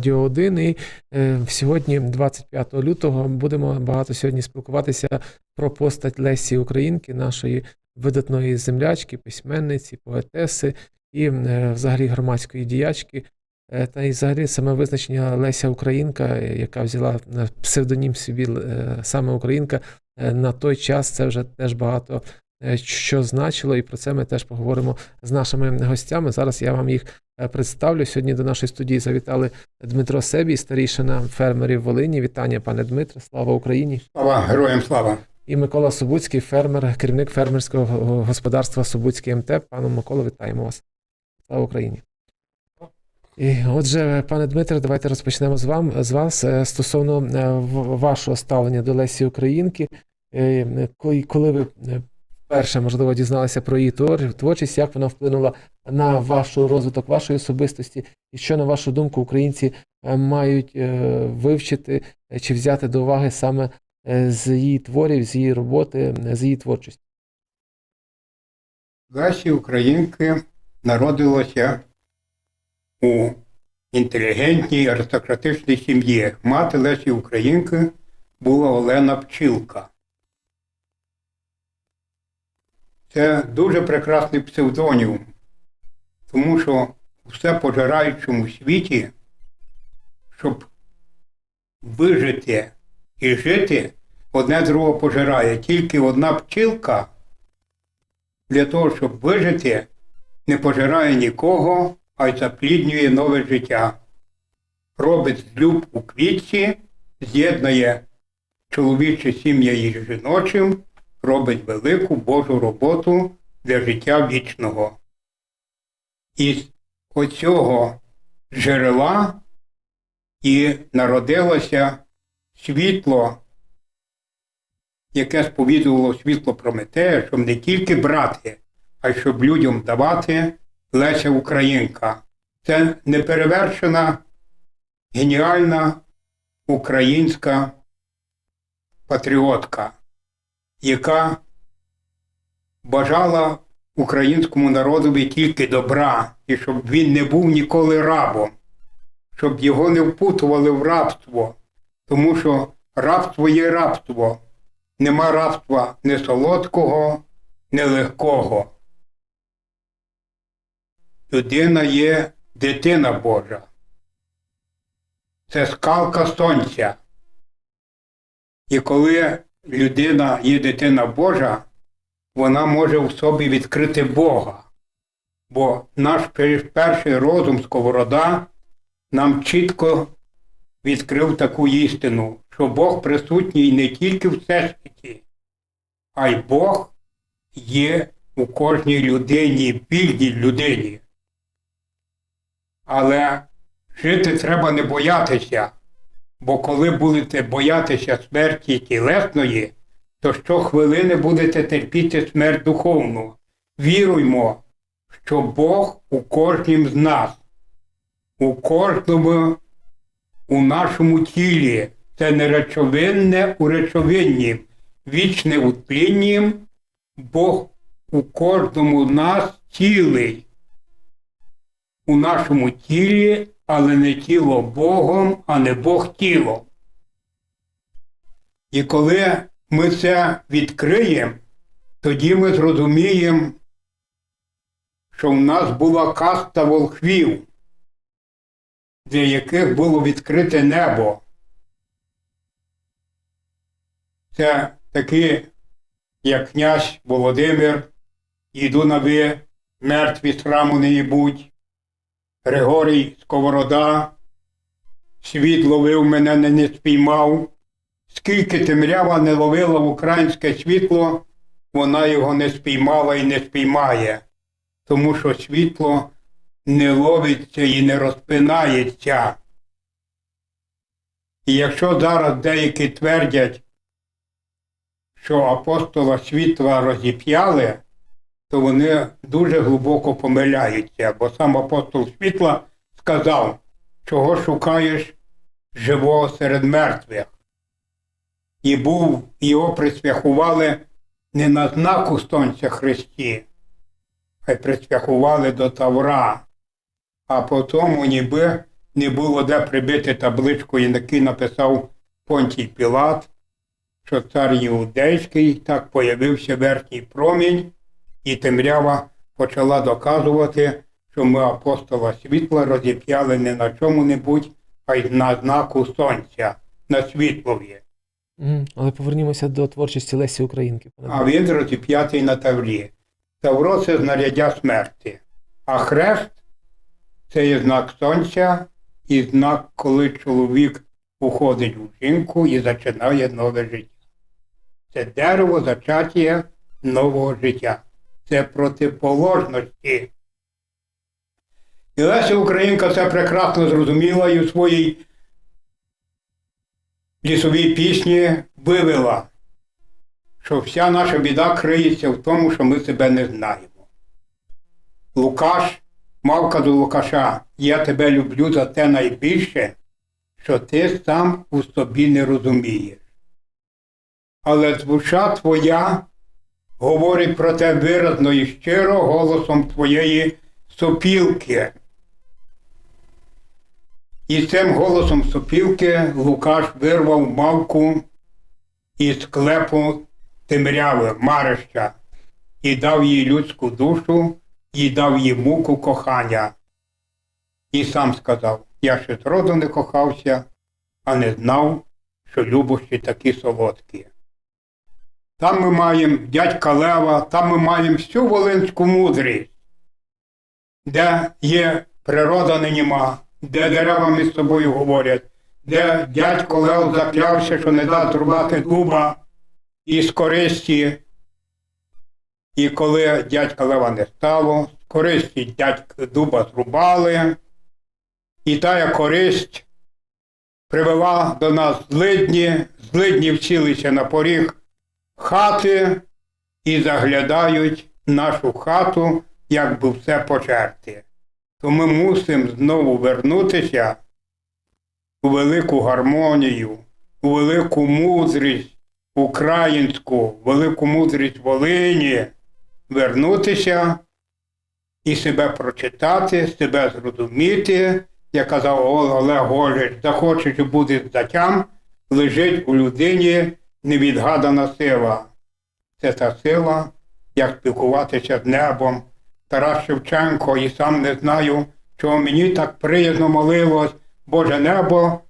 Радіо 1. І е, сьогодні, 25 лютого, будемо багато сьогодні спілкуватися про постать Лесі Українки, нашої видатної землячки, письменниці, поетеси і е, взагалі громадської діячки. Е, Та й взагалі саме визначення Леся Українка, е, яка взяла псевдонім собі е, саме Українка, е, на той час це вже теж багато е, що значило, і про це ми теж поговоримо з нашими гостями. Зараз я вам їх е, представлю. Сьогодні до нашої студії завітали Дмитро Себій, старішина фермерів Волині. Вітання, пане Дмитре, слава Україні! Слава героям слава. І Микола Собуцький, фермер, керівник фермерського господарства Собуцький МТ. Пане Миколо, вітаємо вас. Слава Україні! І отже, пане Дмитре, давайте розпочнемо з вам з вас е, стосовно е, вашого ставлення до Лесі Українки. Е, Коли, ви е, перше, можливо, дізналися про її твор- творчість, як вона вплинула на ваш розвиток вашої особистості, і що, на вашу думку, українці е, мають е, вивчити е, чи взяти до уваги саме з її творів, з її роботи, з її творчості? Лесі Українки народилася у інтелігентній аристократичній сім'ї. Мати Лесі Українки була Олена Пчілка. Це дуже прекрасний псевдонім, тому що у все пожираючому світі, щоб вижити і жити, одне другого пожирає. Тільки одна пчілка для того, щоб вижити, не пожирає нікого, а й запліднює нове життя. Робить злюб у квітці, з'єднує чоловіче сім'я із жіночим, робить велику Божу роботу для життя вічного. Із оцього джерела і народилося світло яке сповідувало світло Прометея, щоб не тільки брати, а й щоб людям давати Леся Українка. Це неперевершена, геніальна українська патріотка, яка бажала українському народові тільки добра, і щоб він не був ніколи рабом, щоб його не впутували в рабство, тому що рабство є рабство. Нема рабства не солодкого, не легкого. Людина є дитина Божа. Це скалка сонця. І коли людина є дитина Божа, вона може в собі відкрити Бога. Бо наш перший розум Сковорода нам чітко відкрив таку істину, що Бог присутній не тільки в всесвіті, а й Бог є у кожній людині, вільній людині. Але жити треба не боятися, бо коли будете боятися смерті тілесної, то щохвилини будете терпіти смерть духовну. Віруймо, що Бог у кожнім з нас, у кожному у нашому тілі це не речовинне у речовинні, вічне у тлінні, Бог у кожному з нас цілий. У нашому тілі, але не тіло Богом, а не Бог тілом. І коли ми це відкриємо, тоді ми зрозуміємо, що в нас була каста волхвів для яких було відкрите небо. Це такі, як князь Володимир, іду на ви, мертві сраму не їбуть, Григорій Сковорода, світ ловив мене, не, не спіймав. Скільки темрява не ловила в українське світло, вона його не спіймала і не спіймає, тому що світло не ловиться і не розпинається. І якщо зараз деякі твердять, що апостола світла розіп'яли, то вони дуже глибоко помиляються, бо сам апостол світла сказав, чого шукаєш живого серед мертвих. І був, його присвяхували не на знаку Сонця Христі, а й присвяхували до Тавра а потім ніби не було де прибити табличку, який написав Понтій Пілат, що цар Іудейський, так появився верхній промінь, і темрява почала доказувати, що ми апостола світла розіп'яли не на чому-небудь, а й на знаку сонця, на світлові. Мгм. Але повернімося до творчості Лесі Українки. А він розіп'ятий на Таврі. Тавро це знаряддя смерті. А хрест це є знак сонця і знак, коли чоловік уходить у жінку і починає нове життя. Це дерево зачаття нового життя. Це протиположності. І Леся Українка це прекрасно зрозуміла і у своїй лісовій пісні вивела що вся наша біда криється в тому, що ми себе не знаємо. Лукаш, мавка до Лукаша, я тебе люблю за те найбільше, що ти сам у собі не розумієш. Але душа твоя говорить про те виразно і щиро голосом твоєї сопілки. І цим голосом сопілки Лукаш вирвав мавку із склепу темряви, марища, і дав їй людську душу, і дав їй муку кохання. І сам сказав, я ще зроду не кохався, а не знав, що любощі такі солодкі. Там ми маємо дядька Лева, там ми маємо всю волинську мудрість, де є природа неніма, де дерева між собою говорять, де дядько Лев заклявся, що не дасть рубати дуба із користі. І коли дядька Лева не стало, з користі дядька дуба зрубали, і тая користь привела до нас злидні, злидні вчилися на поріг хати і заглядають нашу хату, як би все почерти. То ми мусимо знову вернутися у велику гармонію, у велику мудрість українську, велику мудрість Волині, вернутися і себе прочитати, себе зрозуміти, як казав Олег Голич, захочеш і буде затям, лежить у людині невідгадана сила. Це та сила, як спілкуватися з небом. Тарас Шевченко, і сам не знаю, чого мені так приязно молилось, Боже небо,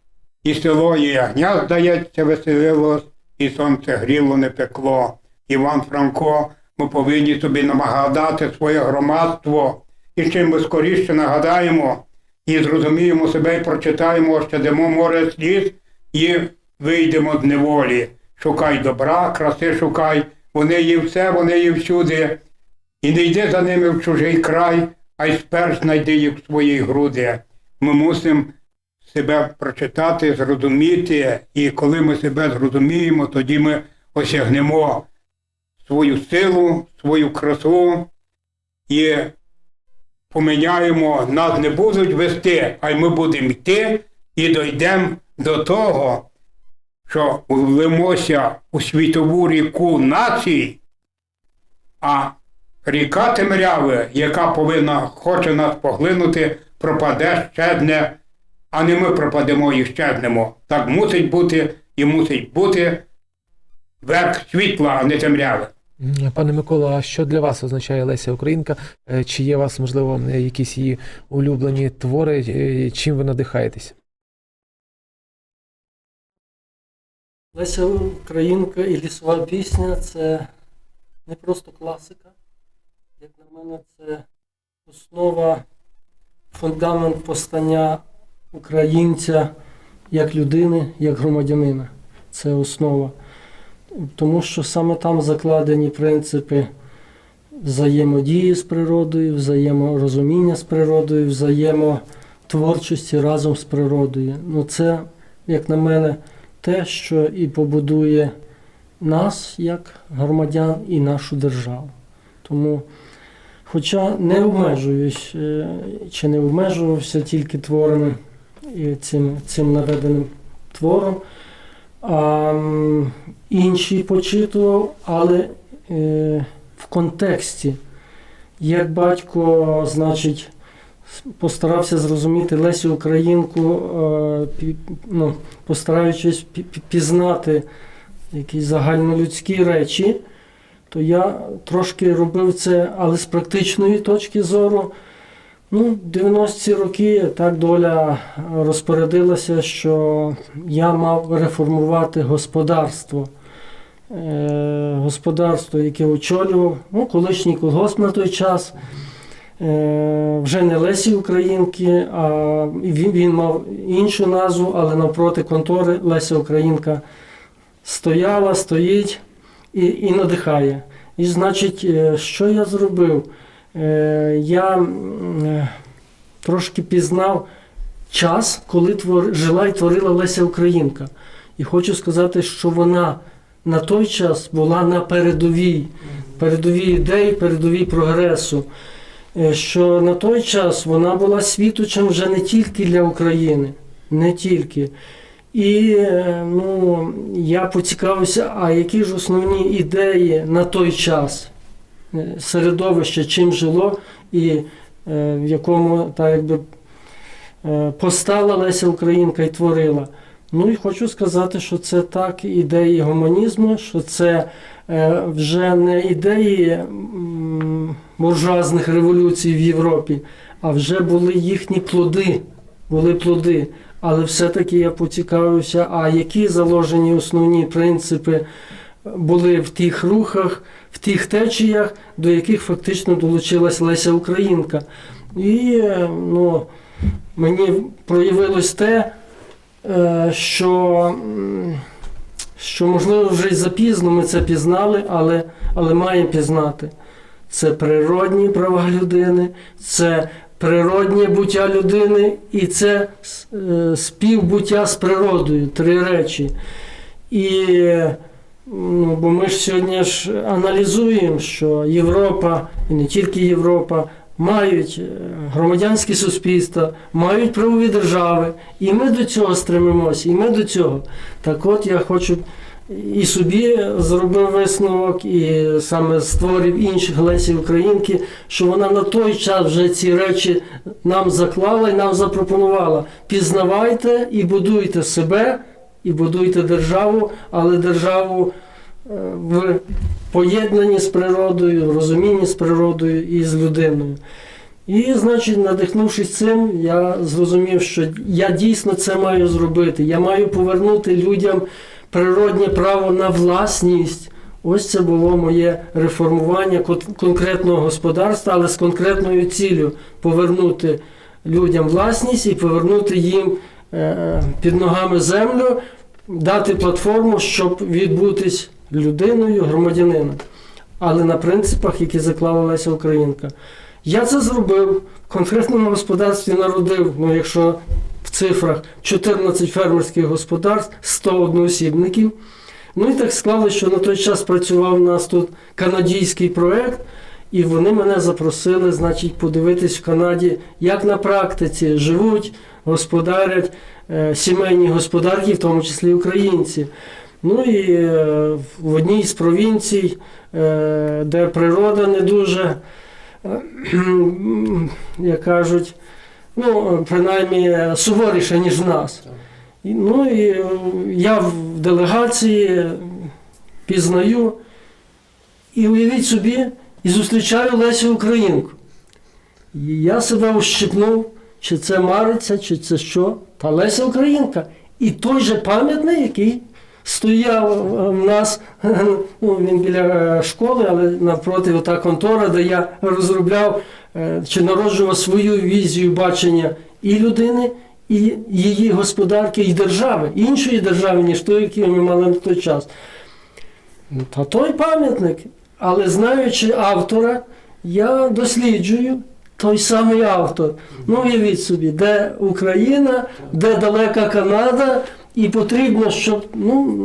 і село, і ягня, здається, веселилось, і сонце гріло, не пекло. Іван Франко, ми повинні собі нагадати своє громадство, і чим ми скоріше нагадаємо і зрозуміємо себе, і прочитаємо, що дамо море сліз, і вийдемо з неволі. Шукай добра, краси шукай, вони є все, вони є всюди. І не йди за ними в чужий край, а й сперш знайди їх в свої груди. Ми мусимо себе прочитати, зрозуміти, і коли ми себе зрозуміємо, тоді ми осягнемо свою силу, свою красу і поміняємо, нас не будуть вести, а й ми будемо йти і дійдемо до того, що влимося у світову ріку націй, а ріка Темряви, яка повинна хоче нас поглинути, пропаде, щезне, а не ми пропадемо і щезнемо. Так мусить бути і мусить бути верх світла, а не темряви. Пане Микола, а що для вас означає Леся Українка? Е, Чи є у вас, можливо, якісь її улюблені твори? Е, Чим ви надихаєтесь? Леся Українка і лісова пісня це не просто класика. Як на мене, це основа, фундамент постання українця як людини, як громадянина. Це основа. Тому що саме там закладені принципи взаємодії з природою, взаєморозуміння з природою, взаємотворчості разом з природою. Ну, це, як на мене, те, що і побудує нас як громадян і нашу державу. Тому, хоча не обмежуюсь е, чи не обмежувався тільки творами і цим, цим наведеним твором, а інші почитував, але е, в контексті, як батько, значить, постарався зрозуміти Лесю Українку, е, ну, постараючись пі- пі- пізнати якісь загальнолюдські речі, то я трошки робив це, але з практичної точки зору. Ну, 90-ті роки так доля розпорядилася, що я мав реформувати господарство. Е, господарство, яке очолював, ну, колишній колгосп на той час. Е, вже не Лесі Українки, а він, він мав іншу назву, але навпроти контори Леся Українка стояла, стоїть і, і надихає. І значить, е, що я зробив? Е, Я трошки пізнав час, коли твор, жила і творила Леся Українка. І хочу сказати, що вона на той час була на передовій, передовій ідей, передовій прогресу. Е, Що на той час вона була світочем вже не тільки для України, не тільки. І е, ну, я поцікавився, а які ж основні ідеї на той час е, середовище, чим жило і в якому так якби, постала Леся Українка і творила. Ну і хочу сказати, що це так ідеї гуманізму, що це е, вже не ідеї буржуазних революцій в Європі, а вже були їхні плоди. Були плоди. Але все-таки я поцікавився, а які заложені основні принципи були в тих рухах, в тих течіях, до яких фактично долучилась Леся Українка. І е, ну, мені проявилось те, що, що можливо вже й запізно ми це пізнали, але, але маємо пізнати. Це природні права людини, це природнє буття людини і це е, співбуття з природою. Три речі. І ну, бо ми ж сьогодні ж аналізуємо, що Європа, і не тільки Європа, мають е, громадянські суспільства, мають правові держави, і ми до цього стремимося, і ми до цього. Так от я хочу і собі зробив висновок, і саме з творів інших Лесі Українки, що вона на той час вже ці речі нам заклала і нам запропонувала. Пізнавайте і будуйте себе, і будуйте державу, але державу в поєднанні з природою, в розумінні з природою і з людиною. І, значить, надихнувшись цим, я зрозумів, що я дійсно це маю зробити. Я маю повернути людям природнє право на власність. Ось це було моє реформування конкретного господарства, але з конкретною ціллю повернути людям власність і повернути їм е, під ногами землю, дати платформу, щоб відбутись людиною, громадянином. Але на принципах, які заклала Леся Українка. Я це зробив в конкретному господарстві народив, ну якщо в цифрах 14 фермерських господарств, 100 одноосібників. Ну і так склалося, що на той час працював у нас тут канадійський проект, і вони мене запросили, значить, подивитись в Канаді, як на практиці живуть, господарять е, сімейні господарки, в тому числі українці. Ну і е, в одній з провінцій, е, де природа не дуже, е, як кажуть, ну, принаймні суворіша, ніж в нас. Ну і я в делегації пізнаю і уявіть собі, і зустрічаю Лесю Українку. І я себе ущипнув, чи це Мариця, чи це що. Та Леся Українка. І той же пам'ятник, який стояв е, в нас, ну, він біля е, школи, але навпроти ота контора, де я розробляв е, чи народжував свою візію бачення і людини, і її господарки, і держави, іншої держави, ніж той, який ми мали на той час. Ну, Та той пам'ятник. Але знаючи автора, я досліджую той самий автор. Ну, уявіть собі, де Україна, де далека Канада, і потрібно, щоб. Ну,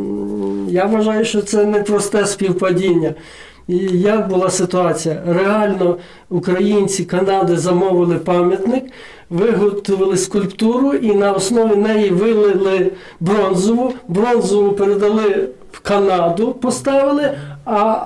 я вважаю, що це не просте співпадіння. І як була ситуація? Реально українці Канади замовили пам'ятник, виготовили скульптуру і на основі неї вилили бронзову. Бронзову передали в Канаду, поставили, а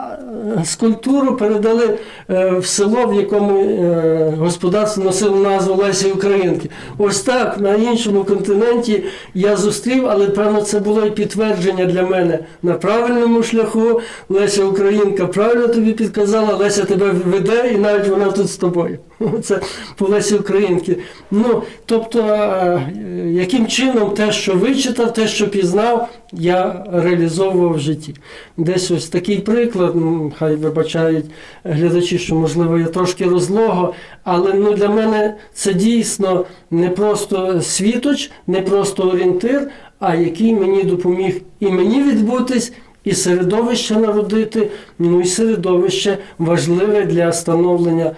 скульптуру передали е, в село, в якому е, господарство носило назву Лесі Українки. Ось так на іншому континенті я зустрів, але певно це було і підтвердження для мене на правильному шляху. Леся Українка правильно тобі підказала, Леся тебе веде, і навіть вона тут з тобою. Це по Лесі Українки. Ну, тобто, е, яким чином те, що вичитав, те, що пізнав, я реалізовував в житті. Десь ось такий приклад, ну, хай вибачають глядачі, що можливо я трошки розлого, але ну, для мене це дійсно не просто світоч, не просто орієнтир, а який мені допоміг і мені відбутись. І середовище народити, ну і середовище важливе для становлення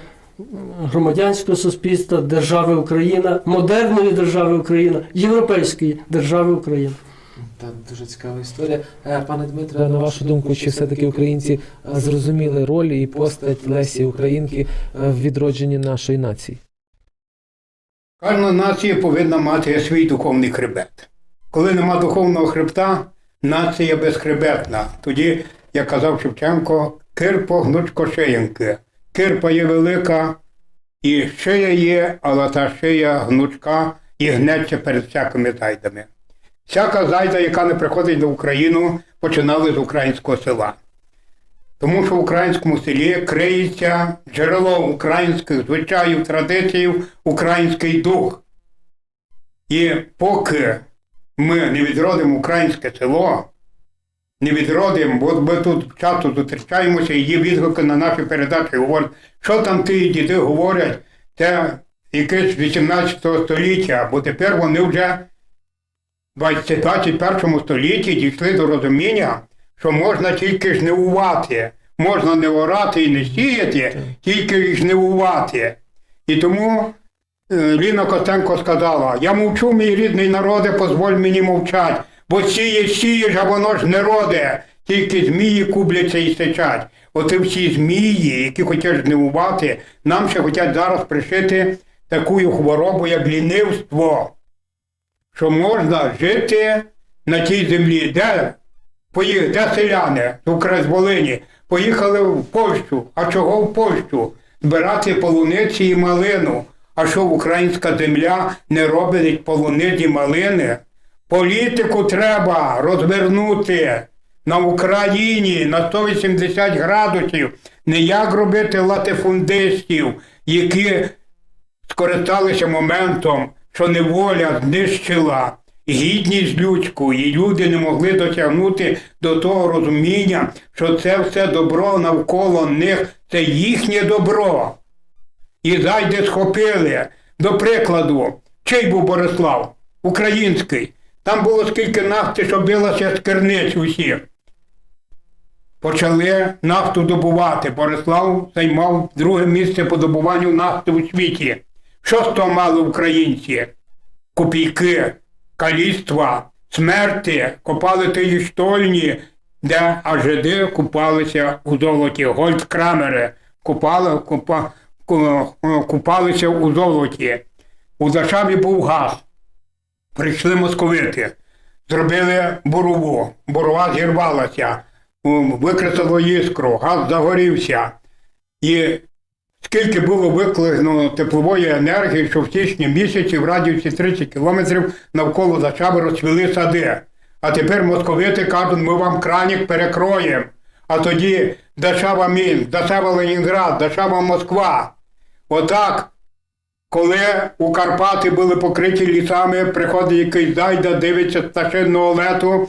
громадянського суспільства, держави Україна, модерної держави Україна, європейської держави Україна. Так, дуже цікава історія. Е, Пане Дмитре, на вашу думку, чи все-таки українці е, зрозуміли роль і постать Лесі Українки е, в відродженні нашої нації? Кожна нація повинна мати свій духовний хребет. Коли нема духовного хребта, нація безхребетна. Тоді, як казав Шевченко, кирпо гнучко шиєнки. Кирпа є велика, і шия є, але та шия гнучка і гнеться перед всякими зайдами. Всяка зайда, яка не приходить на Україну, починали з українського села. Тому що в українському селі криється джерело українських звичаїв, традицій, український дух. І поки ми не відродимо українське село, не відродимо, бо ми тут часто зустрічаємося і є відгуки на наші передачі, говорять, що там ті діди говорять, це якесь 18 століття, бо тепер вони вже в 21 столітті дійшли до розуміння, що можна тільки жнивувати, можна не орати і не сіяти, тільки жнивувати. І тому е, Ліна Костенко сказала: Я мовчу, мій рідний народе, позволь мені мовчать, бо сієш, сієш, а воно ж не роде, тільки змії кубляться і сичать. Оце всі змії, які хочуть жнивувати, нам ще хочуть зараз пришити таку хворобу, як лінивство що можна жити на тій землі, де, пої- де селяни з Волині поїхали в Польщу. А чого в Польщу? Збирати полуниці і малину. А що українська земля не робить полуниці і малини? Політику треба розвернути на Україні на 180 градусів. Не як робити латифундистів, які скористалися моментом, що неволя знищила гідність людську, і люди не могли досягнути до того розуміння, що це все добро навколо них це їхнє добро. І зайде схопили. До прикладу, чий був Борислав? Український. Там було скільки нафти, що билося з керниць усіх. Почали нафту добувати. Борислав займав друге місце по добуванню нафти у світі. Що з того мали українці? Копійки, каліцтва, смерти, копали ті штольні, де аж жиди купалися у золоті. Гольдкрамери купали, купа, купалися у золоті. У Зашаві був газ. Прийшли московити, зробили бурову, бурова зірвалася, м, іскру, газ загорівся. І скільки було викликано теплової енергії, що в січні місяці в радіусі 30 кілометрів навколо Зачави розцвіли сади. А тепер московити кажуть, ми вам кранік перекроємо. А тоді Дашава Мінськ, Дашава Ленінград, Дашава Москва. Отак коли у Карпати були покриті лісами, приходить якийсь зайда, дивиться з пташинного лету.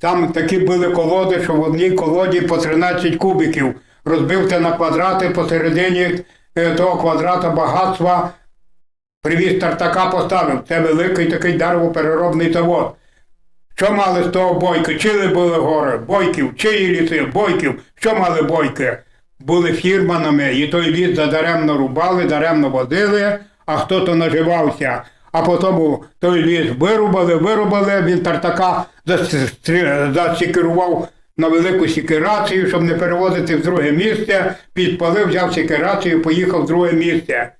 Там такі були колоди, що в одній колоді по 13 кубиків. Розбив те на квадрати посередині е, того квадрата багатства. Привіз тартака поставив. Це великий такий деревопереробний завод. Що мали з того бойки? Чили були гори, бойків, чиї ліси, бойків. Що мали бойки? Були фірманами, і той ліс задаремно рубали, даремно водили, а хто то наживався. А потім той ліс вирубали, вирубали, він тартака засікерував на велику сікерацію, щоб не перевозити в друге місце, підпалив, взяв сікерацію, поїхав в друге місце.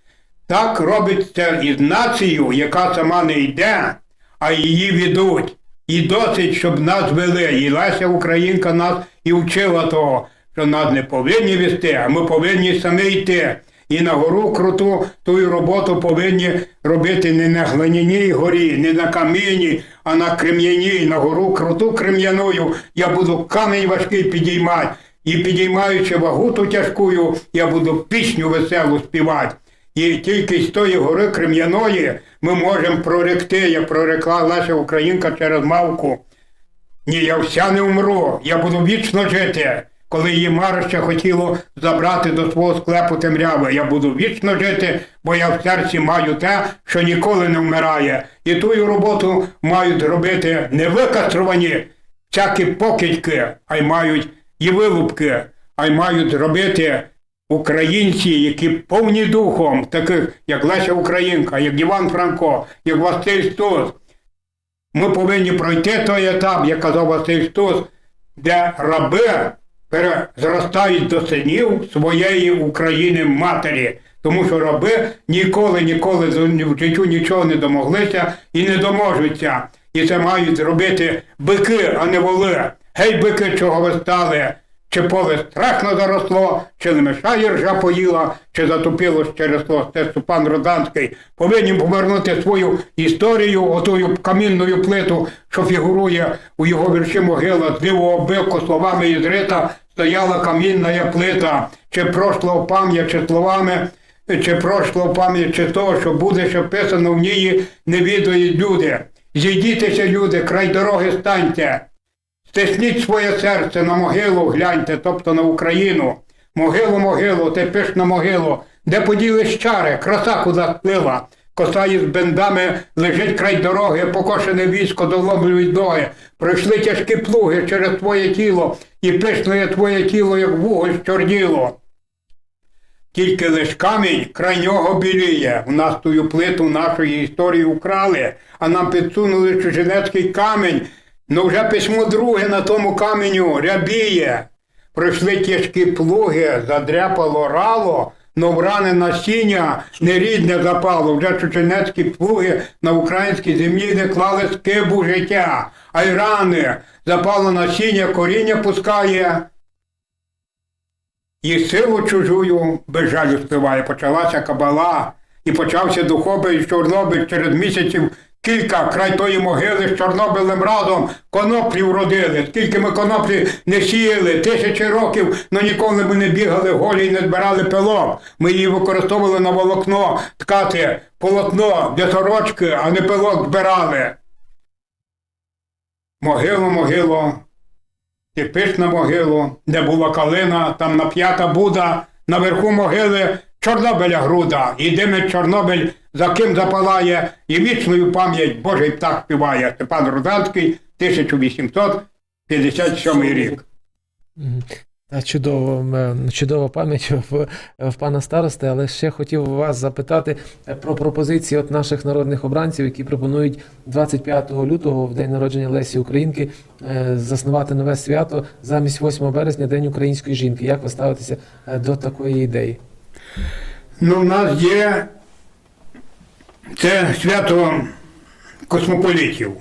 Так робиться із нацією, яка сама не йде, а її ведуть. І досить, щоб нас вели. І Леся Українка нас і вчила того. що нас не повинні вести, а ми повинні самі йти. І на гору круту ту роботу повинні робити не на глиняній горі, не на камінні, а на крем'яній, на гору круту крем'яною. Я буду камінь важкий підіймати. І підіймаючи вагу ту тяжкую, я буду пісню веселу співати. І тільки з тої гори крем'яної ми можемо проректи, як прорекла Леся Українка через мавку. Ні, я вся не умру, я буду вічно жити. Коли її Марище хотіло забрати до свого склепу темряви, я буду вічно жити, бо я в серці маю те, що ніколи не вмирає. І ту роботу мають робити не викастровані всякі покидьки, а й мають і вилупки, а й мають робити українці, які повні духом, таких як Леся Українка, як Іван Франко, як Василь Стус. Ми повинні пройти той етап, як казав Василь Стус, де раби перезростають до синів своєї України матері. Тому що раби ніколи, ніколи в життю нічого не домоглися і не доможуться. І це мають зробити бики, а не воли. Гей, бики, чого ви стали? Чи поле страшно заросло, чи не мешає ржа поїла, чи затопило через то. Це Степан Роданський. Повинні повернути свою історію, отою камінною плиту, що фігурує у його вірші могила, з лівого бику словами із рита стояла камінна плита, чи прошло пам'ять, чи словами, чи прошло пам'ять, чи то, що буде ще вписано в ній, не відають люди. Зійдітеся, люди, край дороги станьте. Стисніть своє серце на могилу, гляньте, тобто на Україну. Могилу, могилу, ти пиш на могилу, де поділи щари, краса куди сплила. Коса із бендами лежить край дороги, покошене військо доломлюють ноги. Пройшли тяжкі плуги через твоє тіло, і пишне твоє тіло, як вуголь чорніло. Тільки лиш камінь край нього біліє. У нас тую плиту нашої історії украли, а нам підсунули чужинецький камінь. Ну вже письмо друге на тому каменю рябіє. Пройшли тяжкі плуги, задряпало рало, но вране насіння нерідне запало. Вже чученецькі плуги на українській землі не клали скибу життя, а й рани запало насіння, коріння пускає. І силу чужую без жалю співає. Почалася кабала, і почався духопий Чорнобиль через місяців кілька край тої могили з Чорнобилем разом коноплі вродили. Скільки ми коноплі не сіяли, тисячі років, але ніколи ми не бігали голі і не збирали пилок. Ми її використовували на волокно, ткати полотно для сорочки, а не пилок збирали. Могилу, могилу, ти пиш на могилу, де була калина, там нап'ята Буда, наверху могили Чорнобиля груда, димить Чорнобиль, за ким запалає, і вічною пам'ять Божий птах співає. Степан Руданський, 1857 рік. Та чудово, чудова пам'ять в, в пана старости, але ще хотів вас запитати е, про пропозиції от наших народних обранців, які пропонують 25 лютого, в день народження Лесі Українки, е, заснувати нове свято замість 8 березня, День української жінки. Як ви ставитеся е, до такої ідеї? Ну, в нас є це свято космополітів.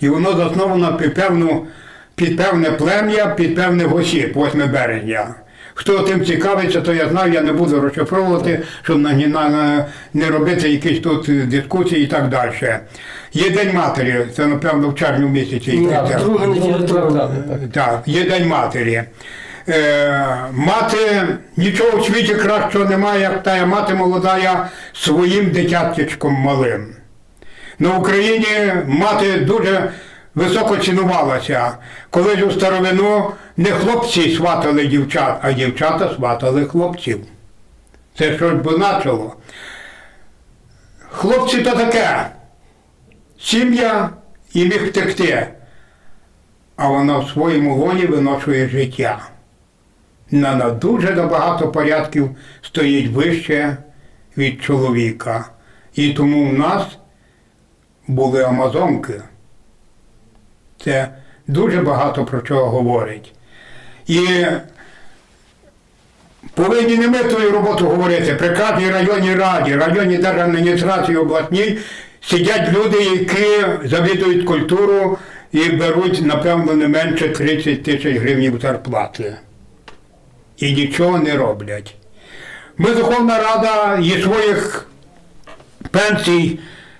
І воно засновано під, певну, під певне плем'я, під певне осіб, 8 березня. Хто тим цікавиться, то я знаю, я не буду розшифровувати, щоб на, на, на- не робити якісь тут дискусії і так далі. Є День матері, це напевно в червні місяці. Травня. Так, є День матері. Е, мати нічого в світі кращого немає, як та мати молодая своїм дитятечком малим. На Україні мати дуже високо цінувалася. Колись у старовину не хлопці сватали дівчат, а дівчата сватали хлопців. Це що ж би значило? Хлопці то таке. Сім'я і міг втекти а вона в своєму лоні виношує життя. Вона на дуже набагато порядків стоїть вище від чоловіка. І тому в нас були амазонки. Це дуже багато про чого говорить. І повинні не ми твою роботу говорити. При кожній районній раді, районній держадміністрації обласній сидять люди, які завідують культуру і беруть, напевно, не менше 30 тисяч гривень зарплати. І нічого не роблять. Ми Духовна Рада і своїх пенсій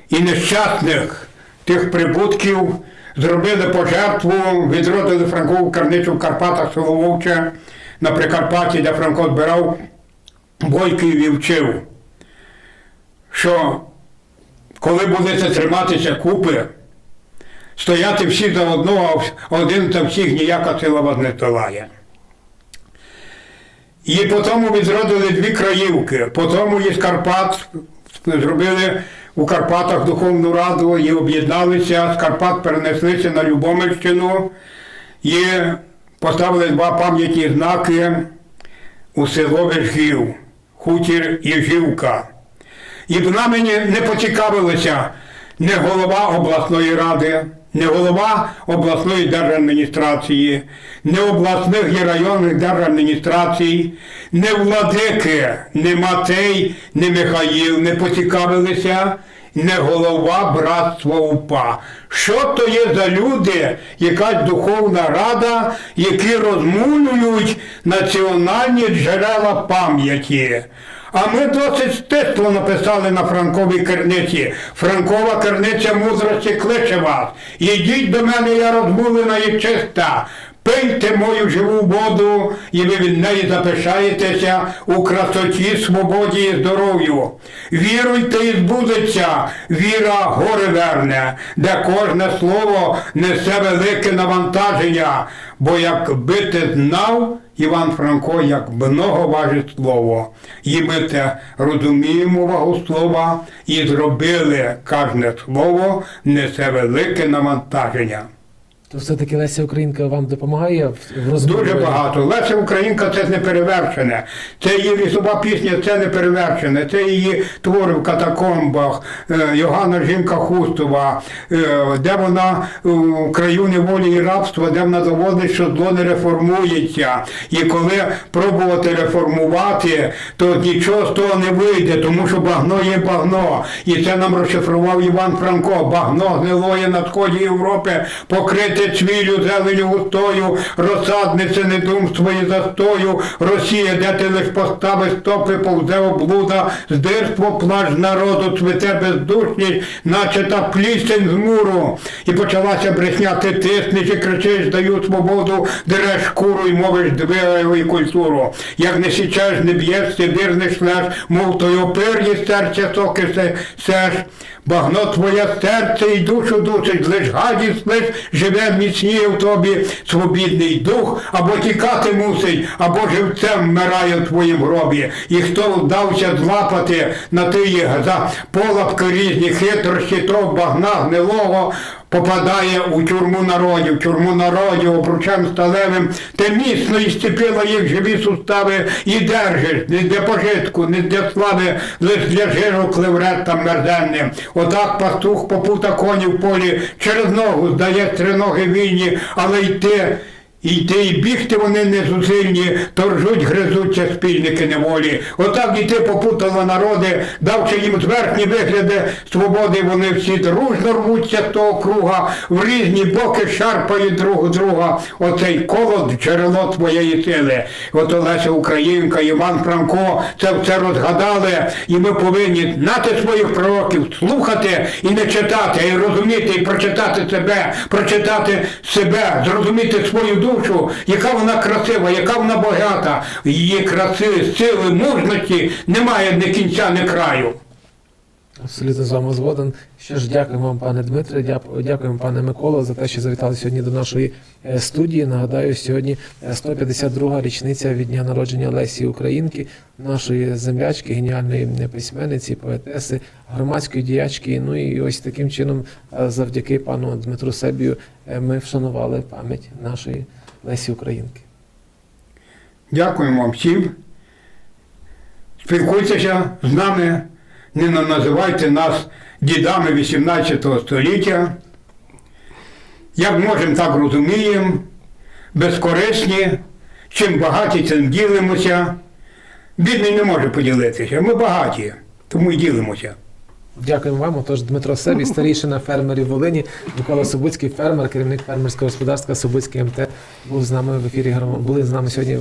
і нещасних тих прибутків зробили пожертву, відродили Франкову карницю в Карпатах село Вовче на Прикарпатті, де Франко збирав бойків і вчив, що коли будете триматися купи, стояти всі за одного, а один за всіх ніяка сила вас не здолає. І потім відродили дві краївки. Потім із Карпат зробили у Карпатах Духовну Раду і об'єдналися, з Карпат перенеслися на Любомирщину і поставили два пам'ятні знаки у село Вержгів, хутір Єжівка. І в нами не, поцікавилися не голова обласної ради, не голова обласної держадміністрації, не обласних і районних держадміністрацій, не владики, не Матей, не Михаїл не поцікавилися, не голова братства УПА. Що то є за люди, якась духовна рада, які розмулюють національні джерела пам'яті? А ми досить стисло написали на Франковій керниці. Франкова керниця мудрості кличе вас. Ідіть до мене, я розмулена і чиста. Пийте мою живу воду, і ви від неї запишаєтеся у красоті, свободі і здоров'ю. Віруйте і збудеться, віра гори верне, де кожне слово несе велике навантаження, бо якби ти знав, Іван Франко, як много важить слово. І ми те розуміємо вагу слова і зробили кожне слово несе велике навантаження. То все-таки Леся Українка вам допомагає в, розмові? Дуже багато. Леся Українка це не перевершене. Це її лісова пісня, це не перевершене. Це її твори в катакомбах, е, Йоганна Жінка Хустова, е, де вона е, в краю неволі і рабства, де вона доводить, що зло не реформується. І коли пробувати реформувати, то нічого з того не вийде, тому що багно є багно. І це нам розшифрував Іван Франко. Багно гнилоє на сході Європи, покрите цвілю, зеленю густою, розсаднице недумство і застою, Росія, де ти лиш поставиш стопи, повзе облуда, здирство, плач народу, цвете бездушність, наче та плісень з муру. І почалася брехня, ти тиснеш і кричиш, даю свободу, дереш шкуру і мовиш двигаю і культуру. Як не січеш, не б'єш, сидир не шлеш, мов той опир серця, соки се- сеш. Багно твоє серце і душу душить, лиш гадість лиш живе міцніє в тобі свобідний дух, або тікати мусить, або живцем вмирає в твоїм гробі. І хто вдався злапати на тиї за полапки різні хитрощі, того багна гнилого, попадає у тюрму народів, тюрму народів обручем сталевим, ти міцно і степила їх живі сустави і держиш, не для пожитку, не для слави, лиш для жиру клевретам мерзенним. Отак пастух попута коні в полі через ногу здає три ноги вільні, але йти. І йти і бігти вони не зусильні, то гризуться спільники неволі. Отак і ти попутала народи, давши їм зверхні вигляди свободи, вони всі дружно рвуться з того круга, в різні боки шарпають друг друга. Оцей колод джерело твоєї сили. От Олеся Українка, Іван Франко, це все розгадали, і ми повинні знати своїх пророків, слухати і не читати, і розуміти, і прочитати себе, прочитати себе, зрозуміти свою душу, яка вона красива, яка вона багата, її краси, сили, мужності немає ні кінця, ні краю. Абсолютно з вами згоден. Що ж, дякуємо вам, пане Дмитре, дякуємо, пане Миколо, за те, що завітали сьогодні до нашої е, студії. Нагадаю, сьогодні е, 152 річниця від дня народження Лесі Українки, нашої землячки, геніальної е, письменниці, поетеси, громадської діячки. Ну і ось таким чином, е, завдяки пану Дмитру Себію, е, ми вшанували пам'ять нашої Лесі Українки. Дякуємо вам всім. Спілкуйтеся з нами, не називайте нас дідами 18 століття. Як можемо, так розуміємо, безкорисні, чим багаті, цим ділимося. Бідний не може поділитися. Ми багаті, тому і ділимося. Дякуємо вам. Отож, Дмитро Себій, старішина фермерів Волині, Микола Собуцький, фермер, керівник фермерського господарства Собуцький МТ, був з нами в ефірі. Були з нами сьогодні